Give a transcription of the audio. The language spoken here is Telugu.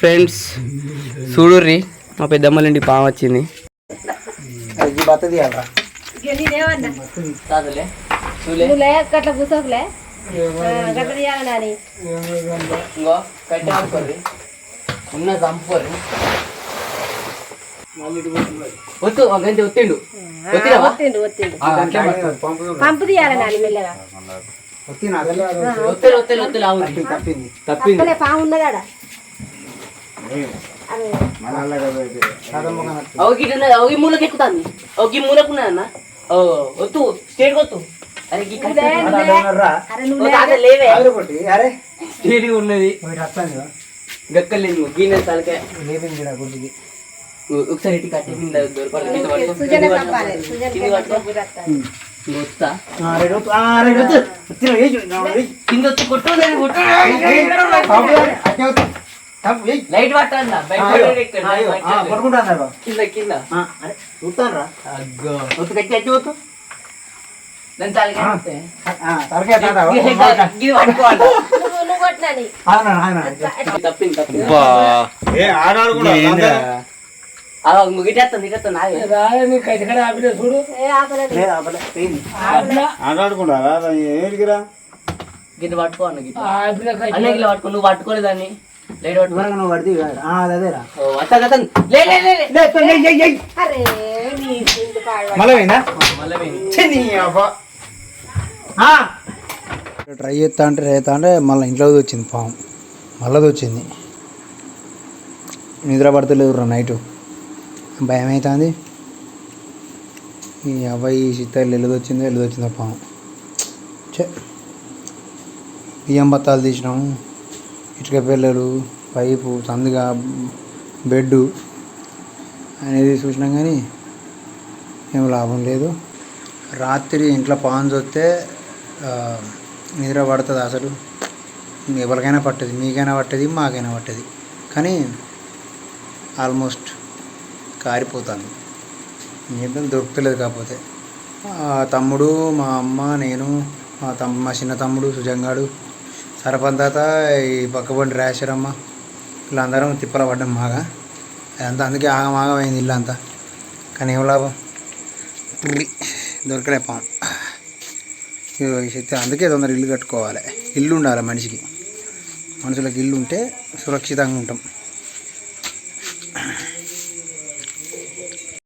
ఫ్రెండ్స్ చూడుర్రి మా పెద్దమ్మలండి పాము వచ్చింది. కూసోకులే ఇంకో ఉన్న వద్దు గంట ఒత్తిండు. పంపు తీయాలి నాని మెల్లగా. తప్పింది తప్పింది. అక్కలే పాము ఉన్నదాడ? అవకి మూలకి ఎక్కుతాంది అవకి మూలకు ఉన్నదన్న ఓ వద్దు స్టేట్ కొత్తు అరే స్టేట్ ఉన్నది గక్కలేదు గీనె తలకే గుడ్డికి ఒకసారి ఇటు కట్టి కింద దొరకాలి కింద కొట్టు కొట్టు లైట్? పట్టాలి. పడుకుంటాను కింద కింద. అరే చూస్తాను రా అగ్గో. ఒత్తు కట్టి కట్టి వద్దు దాని తలకే అంతే. తరకే ఇది ఇది పట్టుకోవాలి. నువ్వు నువ్వు కొట్టినని. తప్పింది తప్పింది ఏ ఆడాడు కూడా. అలా ముగిటేస్తుంది ఇటేస్తుంది నాదే ఏ ఆపలేదు ఆడాడుకుంటారా ఏంటికిరా గిద్ద పట్టుకో అన్న గిద్ద అన్న గిట్ల పట్టుకో నువ్వు పట్టుకోలేదు ట్రై చేస్తా అంటే రేతా అంటే మళ్ళీ ఇంట్లోకి వచ్చింది పాము. మళ్ళీ వచ్చింది. నిద్ర పడతలేదు రా నైటు. భయం అవుతుంది ఈ అబ్బాయి చిత్తాలు ఎల్లుదొచ్చిందో ఎల్లుదొచ్చిందో పాము. చే బియ్యం బత్తాలు తీసినాము. ఇటుక పిల్లలు పైపు సందుగా బెడ్డు అనేది చూసినాం కానీ ఏం లాభం లేదు. రాత్రి ఇంట్లో పాన్స్ వస్తే నిద్ర పడుతుంది అసలు. ఎవరికైనా పట్టదు మీకైనా పట్టది మాకైనా పట్టది. కానీ ఆల్మోస్ట్ కారిపోతాను. ఏం దొరుకుతలేదు కాకపోతే. తమ్ముడు మా అమ్మ నేను మా తమ్ మా చిన్న తమ్ముడు సుజంగాడు సరపంతాత ఈ పక్కబండి రాశారమ్మ వీళ్ళందరం తిప్పల పడ్డం బాగా. అదంతా అందుకే ఆగమాగం అయింది ఇల్లు అంతా కానీ ఏం లాభం? దొరకలే పాము శక్తి అందుకే తొందర ఇల్లు కట్టుకోవాలి. ఇల్లు ఉండాలి మనిషికి. మనుషులకు ఇల్లు ఉంటే సురక్షితంగా ఉంటాం.